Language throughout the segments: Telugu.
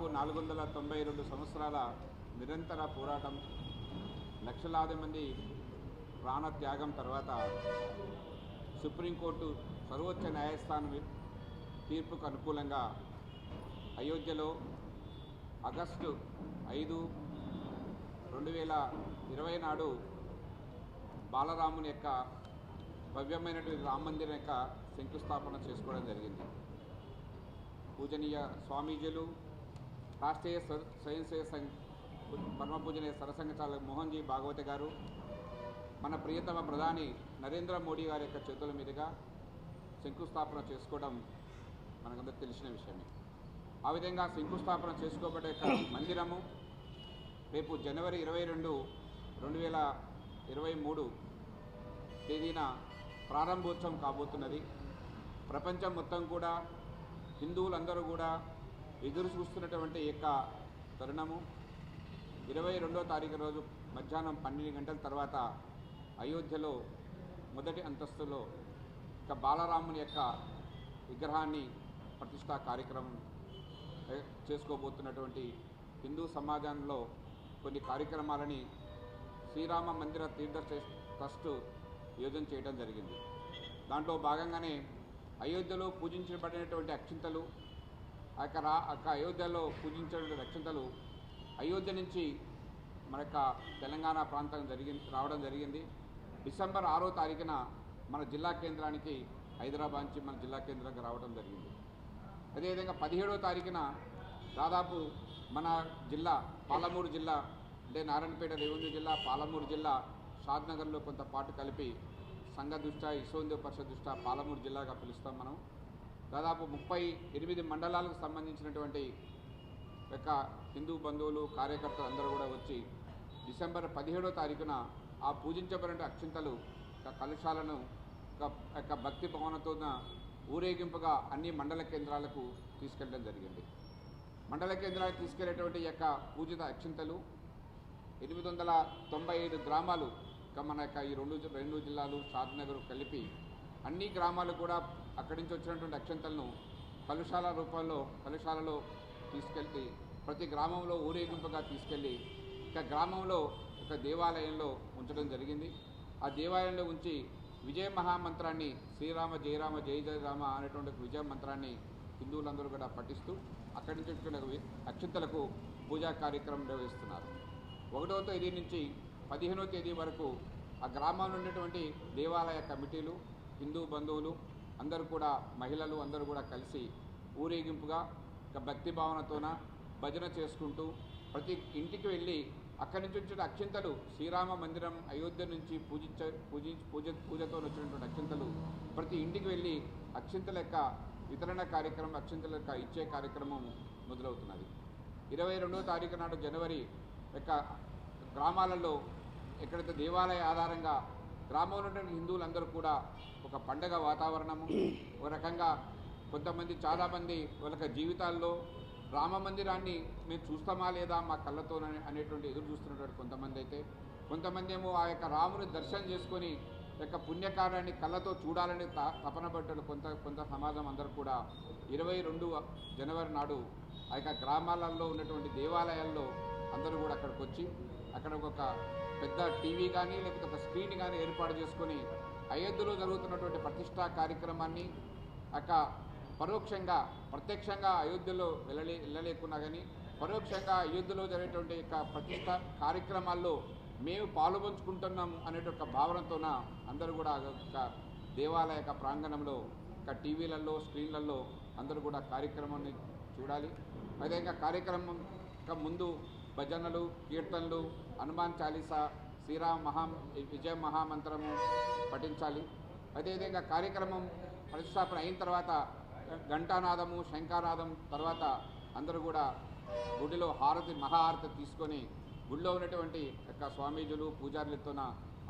దాదాపు నాలుగు వందల తొంభై రెండు సంవత్సరాల నిరంతర పోరాటం లక్షలాది మంది ప్రాణత్యాగం తర్వాత సుప్రీంకోర్టు సర్వోచ్చ న్యాయస్థానం తీర్పుకు అనుకూలంగా అయోధ్యలో ఆగస్టు ఐదు రెండు వేల ఇరవై నాడు బాలరాముని యొక్క భవ్యమైనటువంటి రామ మందిరం యొక్క శంకుస్థాపన చేసుకోవడం జరిగింది. పూజనీయ స్వామీజీలు రాష్ట్రీయ స్వయం సేవ సంఘ పరమపూజనీయ సరసంఘ చాలక మోహన్జీ భాగవతి గారు మన ప్రియతమ ప్రధాని నరేంద్ర మోడీ గారి యొక్క చేతుల మీదుగా శంకుస్థాపన చేసుకోవడం మనకందరికి తెలిసిన విషయమే. ఆ విధంగా శంకుస్థాపన చేసుకోబడే మందిరము రేపు జనవరి ఇరవై రెండు రెండు వేల ఇరవై మూడు తేదీన ప్రారంభోత్సవం కాబోతున్నది. ప్రపంచం మొత్తం కూడా హిందువులందరూ కూడా ఎదురు చూస్తున్నటువంటి యొక్క తరుణము. ఇరవై రెండో తారీఖు రోజు మధ్యాహ్నం పన్నెండు గంటల తర్వాత అయోధ్యలో మొదటి అంతస్తులో ఇక బాలరాముని యొక్క విగ్రహాన్ని ప్రతిష్టా కార్యక్రమం చేసుకోబోతున్నటువంటి హిందూ సమాజంలో కొన్ని కార్యక్రమాలని శ్రీరామ మందిర తీర్థ ట్రస్ట్ యోజన చేయడం జరిగింది. దాంట్లో భాగంగానే అయోధ్యలో పూజించబడినటువంటి అక్షింతలు ఆ యొక్క రా అయోధ్యలో పూజించే అక్షింతలు అయోధ్య నుంచి మన యొక్క తెలంగాణ ప్రాంతం జరిగింది రావడం జరిగింది. డిసెంబర్ ఆరో తారీఖున మన జిల్లా కేంద్రానికి హైదరాబాద్ నుంచి మన జిల్లా కేంద్రానికి రావడం జరిగింది. అదేవిధంగా పదిహేడో తారీఖున దాదాపు మన జిల్లా పాలమూరు జిల్లా అంటే నారాయణపేట రేవెన్యూ జిల్లా పాలమూరు జిల్లా షాద్నగర్లో కొంత పాటు కలిపి సంఘ దృష్ట్యా ఇసోందు పరిషత్ దృష్ట్యా పాలమూరు జిల్లాగా పిలుస్తాం మనం. దాదాపు ముప్పై ఎనిమిది మండలాలకు సంబంధించినటువంటి యొక్క హిందూ బంధువులు కార్యకర్తలు అందరూ కూడా వచ్చి డిసెంబర్ పదిహేడో తారీఖున ఆ పూజించబడిన అక్షింతలు కలుషాలను ఒక యొక్క భక్తి భావనతో ఊరేగింపుగా అన్ని మండల కేంద్రాలకు తీసుకెళ్ళడం జరిగింది. మండల కేంద్రాలకు తీసుకెళ్ళేటువంటి యొక్క పూజిత అక్షింతలు ఎనిమిది వందల తొంభై ఐదు గ్రామాలు ఇంకా మన యొక్క ఈ రెండు రెండు జిల్లాలు షాద్నగర్ కలిపి అన్ని గ్రామాలు కూడా అక్కడి నుంచి వచ్చినటువంటి అక్షంతలను కలుషాల రూపంలో కలుషాలలో తీసుకెళ్తే ప్రతి గ్రామంలో ఊరేగింపుగా తీసుకెళ్ళి ఒక గ్రామంలో ఒక దేవాలయంలో ఉంచడం జరిగింది. ఆ దేవాలయంలో ఉంచి విజయ మహామంత్రాన్ని శ్రీరామ జయరామ జయ జయరామ అనేటువంటి విజయ మంత్రాన్ని హిందువులందరూ కూడా పఠిస్తూ అక్కడి నుంచి వచ్చిన వి- అక్షంతలకు పూజా కార్యక్రమం నిర్వహిస్తున్నారు. ఒకటవ తేదీ నుంచి పదిహేనో తేదీ వరకు ఆ గ్రామంలో ఉన్నటువంటి దేవాలయ కమిటీలు హిందూ బంధువులు అందరూ కూడా మహిళలు అందరూ కూడా కలిసి ఊరేగింపుగా ఒక భక్తి భావనతోన భజన చేసుకుంటూ ప్రతి ఇంటికి వెళ్ళి అక్కడి నుంచి వచ్చిన అక్షింతలు శ్రీరామ మందిరం అయోధ్య నుంచి పూజించ పూజి పూజ పూజతో వచ్చినటువంటి అక్షింతలు ప్రతి ఇంటికి వెళ్ళి అక్షింతల యొక్క వితరణ కార్యక్రమం అక్షింతల యొక్క ఇచ్చే కార్యక్రమం మొదలవుతున్నది. ఇరవై రెండో తారీఖు నాడు జనవరి యొక్క గ్రామాలలో ఎక్కడైతే దేవాలయ ఆధారంగా గ్రామంలో ఉన్న హిందువులందరూ కూడా ఒక పండగ వాతావరణము ఒక రకంగా కొంతమంది చాలామంది వాళ్ళ జీవితాల్లో రామ మందిరాన్ని మేము చూస్తామా లేదా మా కళ్ళతో అనేటువంటి ఎదురు చూస్తున్నటువంటి కొంతమంది అయితే కొంతమంది ఏమో ఆ యొక్క రాముని దర్శనం చేసుకొని యొక్క పుణ్యకార్యాన్ని కళ్ళతో చూడాలని త- తపన కొంత కొంత సమాజం అందరూ కూడా. ఇరవై రెండు జనవరి నాడు ఆ యొక్క గ్రామాలలో ఉన్నటువంటి దేవాలయాల్లో అందరూ కూడా అక్కడికి వచ్చి అక్కడ ఒక పెద్ద టీవీ కానీ లేకపోతే ఒక స్క్రీన్ కానీ ఏర్పాటు చేసుకొని అయోధ్యలో జరుగుతున్నటువంటి ప్రతిష్టా కార్యక్రమాన్ని అక్క పరోక్షంగా ప్రత్యక్షంగా అయోధ్యలో వెళ్ళలే వెళ్ళలేకున్నా కానీ పరోక్షంగా అయోధ్యలో జరిగేటువంటి యొక్క ప్రతిష్ట కార్యక్రమాల్లో మేము పాల్పంచుకుంటున్నాము అనేట ఒక భావనతోన అందరూ కూడా ఒక దేవాలయ యొక్క ప్రాంగణంలో ఒక టీవీలలో స్క్రీన్లలో అందరూ కూడా కార్యక్రమాన్ని చూడాలి. అదేవిధంగా కార్యక్రమం ముందు భజనలు కీర్తనలు హనుమాన్ చాలీసా శ్రీరామ మహా విజయ మహామంత్రము పఠించాలి. అదేవిధంగా కార్యక్రమం ప్రతిష్టాపన అయిన తర్వాత ఘంటానాదము శంఖానాదం తర్వాత అందరూ కూడా గుడిలో హారతి మహాహారతి తీసుకొని గుడిలో ఉన్నటువంటి యొక్క స్వామీజులు పూజారులతోన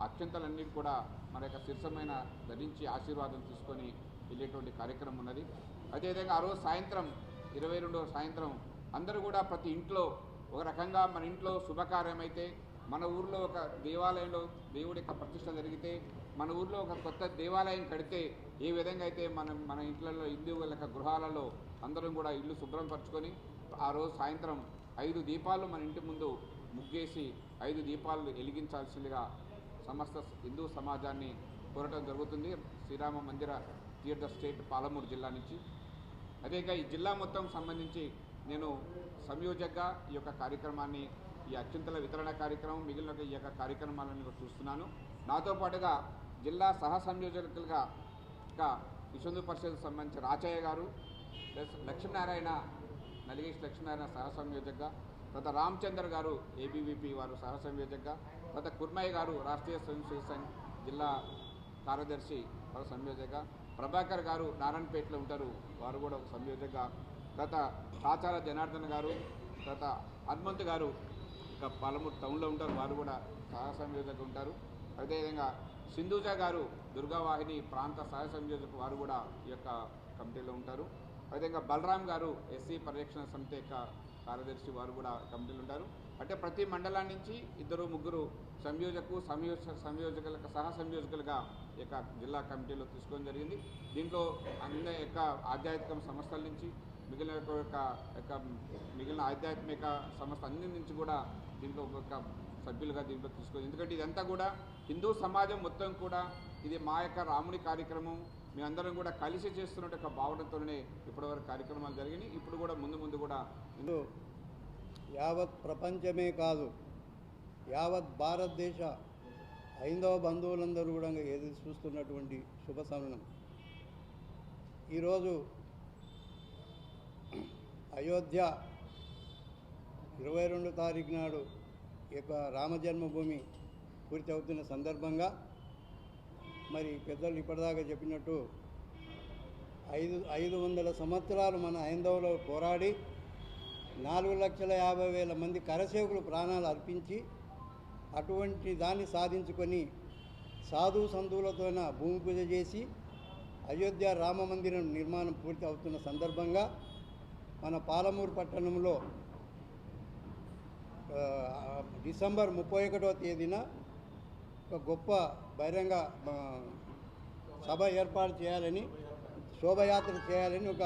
అక్షంతలన్నీ కూడా మన యొక్క శీర్షమైన ధరించి ఆశీర్వాదం తీసుకొని వెళ్ళేటువంటి కార్యక్రమం ఉన్నది. అదేవిధంగా ఆ రోజు సాయంత్రం ఇరవై రెండవ సాయంత్రం అందరూ కూడా ప్రతి ఇంట్లో ఒక రకంగా మన ఇంట్లో శుభకార్యం అయితే మన ఊర్లో ఒక దేవాలయంలో దేవుడి యొక్క ప్రతిష్ట జరిగితే మన ఊర్లో ఒక కొత్త దేవాలయం కడితే ఏ విధంగా అయితే మనం మన ఇంట్లలో హిందువుల యొక్క గృహాలలో అందరం కూడా ఇల్లు శుభ్రం పరుచుకొని ఆ రోజు సాయంత్రం ఐదు దీపాలు మన ఇంటి ముందు ముగ్గేసి ఐదు దీపాలు వెలిగించాల్సిందిగా సమస్త హిందూ సమాజాన్ని కోరటం జరుగుతుంది. శ్రీరామ మందిర తీర్థ స్టేట్ పాలమూరు జిల్లా నుంచి. అదేగా ఈ జిల్లా మొత్తం సంబంధించి నేను సంయోజకగా ఈ యొక్క కార్యక్రమాన్ని ఈ అత్యంతల వితరణ కార్యక్రమం మిగిలిన ఈ యొక్క కార్యక్రమాలను కూడా చూస్తున్నాను. నాతో పాటుగా జిల్లా సహ సంయోజకులుగా విశ్వందు పరిషత్ సంబంధించిన రాచయ్య గారు ప్లస్ లక్ష్మీనారాయణ నలిగేష్ లక్ష్మీనారాయణ సహ సంయోజకగా తర్వాత రామచందర్ గారు ఏబీవీపీ వారు సహ సంయోజకగా తర్వాత కుర్మయ్య గారు రాష్ట్రీయ స్వయం సేవక సంఘ్ జిల్లా కార్యదర్శి వారు సంయోజకగా ప్రభాకర్ గారు నారాయణపేటలో ఉంటారు వారు కూడా ఒక సంయోజకగా తర్వాత కాచార జనార్దన్ గారు తర్వాత హనుమంత్ గారు ఇక పాలమూరు టౌన్లో ఉంటారు. వారు కూడా సహ సంయోజక ఉంటారు. అదేవిధంగా సింధూజ గారు దుర్గావాహిని ప్రాంత సహ సంయోజక వారు కూడా ఈ యొక్క కమిటీలో ఉంటారు. అదేవిధంగా బలరాం గారు ఎస్సీ పరిరక్షణ సమితి యొక్క కార్యదర్శి వారు కూడా కమిటీలు ఉంటారు. అంటే ప్రతి మండలం నుంచి ఇద్దరు ముగ్గురు సంయోజకు సంయోజ సంయోజకులకు సహ సంయోజకులుగా ఈ యొక్క జిల్లా కమిటీలో తీసుకోవడం జరిగింది. దీంట్లో అన్ని యొక్క ఆధ్యాత్మిక సంస్థల నుంచి మిగిలిన యొక్క యొక్క మిగిలిన ఆధ్యాత్మిక సంస్థ అన్ని నుంచి కూడా దీంట్లో ఒక సభ్యులుగా దీంట్లో తీసుకొని ఎందుకంటే ఇదంతా కూడా హిందూ సమాజం మొత్తం కూడా ఇది మా యొక్క రాముడి కార్యక్రమం మేమందరం కూడా కలిసి చేస్తున్న ఒక భావనతోనే ఇప్పటివరకు కార్యక్రమాలు జరిగినాయి. ఇప్పుడు కూడా ముందు ముందు కూడా యావత్ ప్రపంచమే కాదు యావత్ భారతదేశ హైందవ బంధువులందరూ కూడా ఎదురు చూస్తున్నటువంటి శుభ సమయం. ఈరోజు అయోధ్య ఇరవై రెండు తారీఖు నాడు ఈ యొక్క రామజన్మభూమి పూర్తి అవుతున్న సందర్భంగా మరి పెద్దలు ఇప్పటిదాకా చెప్పినట్టు ఐదు ఐదు వందల సంవత్సరాలు మన హైందవులో పోరాడి నాలుగు లక్షల యాభై వేల మంది కరసేవకులు ప్రాణాలు అర్పించి అటువంటి దాన్ని సాధించుకొని సాధు సంధువులతోన భూమి పూజ చేసి అయోధ్య రామ మందిరం నిర్మాణం పూర్తి అవుతున్న సందర్భంగా మన పాలమూరు పట్టణంలో డిసెంబర్ ముప్పై ఒకటో తేదీన ఒక గొప్ప బహిరంగ సభ ఏర్పాటు చేయాలని శోభయాత్ర చేయాలని ఒక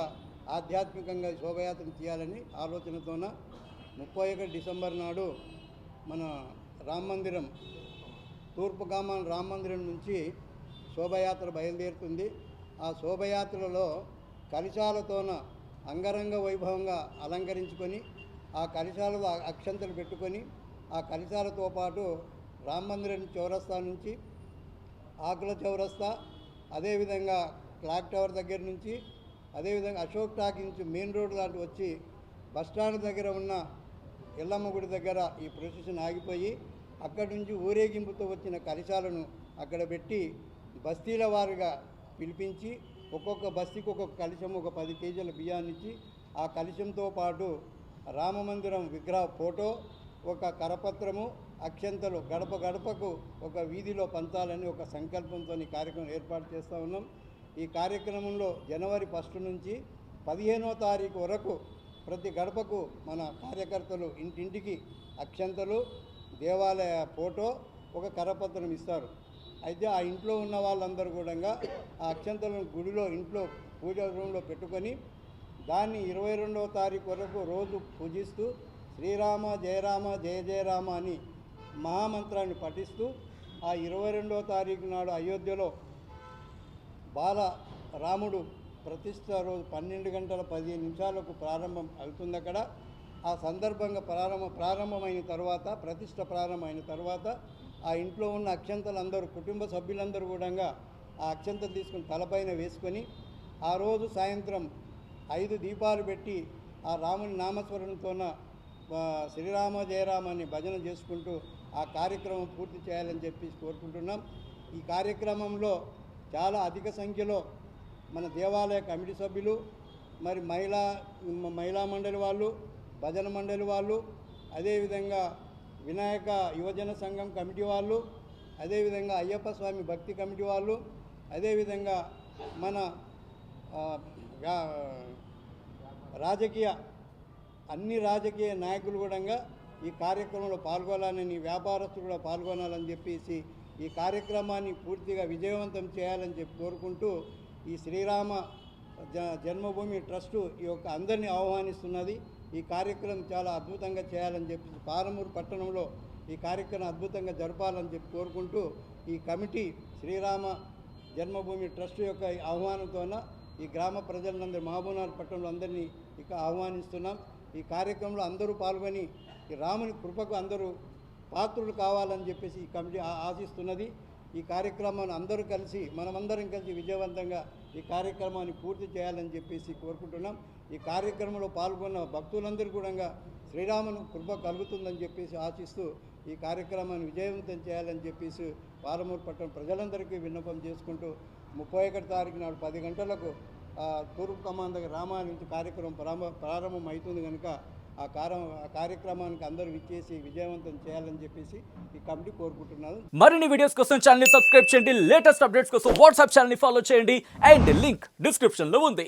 ఆధ్యాత్మికంగా శోభయాత్ర చేయాలని ఆలోచనతోన ముప్పై ఒకటి డిసెంబర్ నాడు మన రామ మందిరం తూర్పు గ్రామం రామ మందిరం నుంచి శోభయాత్ర బయలుదేరుతుంది. ఆ శోభయాత్రలో కలిశాలతోన అంగరంగ వైభవంగా అలంకరించుకొని ఆ కలశాలలో అక్షంతలు పెట్టుకొని ఆ కలశాలతో పాటు రామ మందిరం చౌరస్తా నుంచి ఆకుల చౌరస్తా అదేవిధంగా క్లాక్ టవర్ దగ్గర నుంచి అదేవిధంగా అశోక్ టాక్ నుంచి మెయిన్ రోడ్ దాటి వచ్చి బస్టాండ్ దగ్గర ఉన్న ఎల్లమ్మ గుడి దగ్గర ఈ ప్రొసెషన్ ఆగిపోయి అక్కడి నుంచి ఊరేగింపుతో వచ్చిన కలశాలను అక్కడ పెట్టి బస్తీల వారుగా పిలిపించి ఒక్కొక్క బస్తీకి ఒక్కొక్క కలశం ఒక పది కేజీల బియ్యాన్ని ఇచ్చి ఆ కలిశంతో పాటు రామమందిరం విగ్రహ ఫోటో ఒక కరపత్రము అక్షంతలు గడప గడపకు ఒక వీధిలో పంచాలని ఒక సంకల్పంతో ఈ కార్యక్రమం ఏర్పాటు చేస్తూ ఉన్నాం. ఈ కార్యక్రమంలో జనవరి ఫస్ట్ నుంచి పదిహేనో తారీఖు వరకు ప్రతి గడపకు మన కార్యకర్తలు ఇంటింటికి అక్షంతలు దేవాలయ ఫోటో ఒక కరపత్రం ఇస్తారు. అయితే ఆ ఇంట్లో ఉన్న వాళ్ళందరూ కూడా ఆ అక్షంతలను గుడిలో ఇంట్లో పూజా రూమ్లో పెట్టుకొని దాన్ని ఇరవై రెండవ తారీఖు వరకు రోజు పూజిస్తూ శ్రీరామ జయరామ జయ జయరామ అని మహామంత్రాన్ని పఠిస్తూ ఆ ఇరవై రెండవ తారీఖు నాడు అయోధ్యలో బాల రాముడు ప్రతిష్ట రోజు పన్నెండు గంటల పదిహేను నిమిషాలకు ప్రారంభం అవుతుంది అక్కడ. ఆ సందర్భంగా ప్రారంభ ప్రారంభమైన తర్వాత ప్రతిష్ట ప్రారంభమైన తర్వాత ఆ ఇంట్లో ఉన్న అక్షంతలందరూ కుటుంబ సభ్యులందరూ కూడా ఆ అక్షంతలు తీసుకుని తలపైన వేసుకొని ఆ రోజు సాయంత్రం ఐదు దీపాలు పెట్టి ఆ రాముని నామస్మరణతోన శ్రీరామ జయరామ అని భజన చేసుకుంటూ ఆ కార్యక్రమం పూర్తి చేయాలని చెప్పి కోరుకుంటున్నాం. ఈ కార్యక్రమంలో చాలా అధిక సంఖ్యలో మన దేవాలయ కమిటీ సభ్యులు మరి మహిళా మహిళా మండలి వాళ్ళు భజన మండలి వాళ్ళు అదేవిధంగా వినాయక యువజన సంఘం కమిటీ వాళ్ళు అదేవిధంగా అయ్యప్ప స్వామి భక్తి కమిటీ వాళ్ళు అదేవిధంగా మన రాజకీయ అన్ని రాజకీయ నాయకులు కూడా ఈ కార్యక్రమంలో పాల్గొనాలని వ్యాపారస్తులు కూడా పాల్గొనాలని చెప్పేసి ఈ కార్యక్రమాన్ని పూర్తిగా విజయవంతం చేయాలని చెప్పి కోరుకుంటూ ఈ శ్రీరామ జ జన్మభూమి ట్రస్టు ఈ యొక్క అందరినీ ఆహ్వానిస్తున్నది. ఈ కార్యక్రమం చాలా అద్భుతంగా చేయాలని చెప్పి పాలమూరు పట్టణంలో ఈ కార్యక్రమం అద్భుతంగా జరపాలని చెప్పి కోరుకుంటూ ఈ కమిటీ శ్రీరామ జన్మభూమి ట్రస్ట్ యొక్క ఆహ్వానంతోన ఈ గ్రామ ప్రజలందరూ మహబూబ్నగర్ పట్టణంలో అందరినీ ఇక ఆహ్వానిస్తున్నాం. ఈ కార్యక్రమంలో అందరూ పాల్గొని ఈ రాముని కృపకు అందరూ పాత్రులు కావాలని చెప్పేసి ఈ కమిటీ ఆశిస్తున్నది. ఈ కార్యక్రమాన్ని అందరూ కలిసి మనమందరం కలిసి విజయవంతంగా ఈ కార్యక్రమాన్ని పూర్తి చేయాలని చెప్పేసి కోరుకుంటున్నాం. ఈ కార్యక్రమంలో పాల్గొన్న భక్తులందరూ కూడా శ్రీరామును కృప కలుగుతుందని చెప్పేసి ఆశిస్తూ ఈ కార్యక్రమాన్ని విజయవంతం చేయాలని చెప్పేసి పాలమూరు పట్టణం ప్రజలందరికీ విన్నపం చేసుకుంటూ ముప్పై ఒకటి తారీఖు నాడు పది గంటలకు తూర్పు కమాండ్ దగ్గర నుంచి కార్యక్రమం ప్రారంభ ప్రారంభం అవుతుంది కనుక ఆ కార్యక్రమానికి అందరూ విచ్చేసి విజయవంతం చేయాలని చెప్పేసి ఈ కమిటీ కోరుకుంటున్నాను. మరిన్ని వీడియోస్ కోసం ఛానల్ సబ్స్క్రైబ్ చేయండి. లేటెస్ట్ అప్డేట్స్ కోసం వాట్సాప్ ఛానల్ ఫాలో చేయండి. అండ్ లింక్ డిస్క్రిప్షన్లో ఉంది.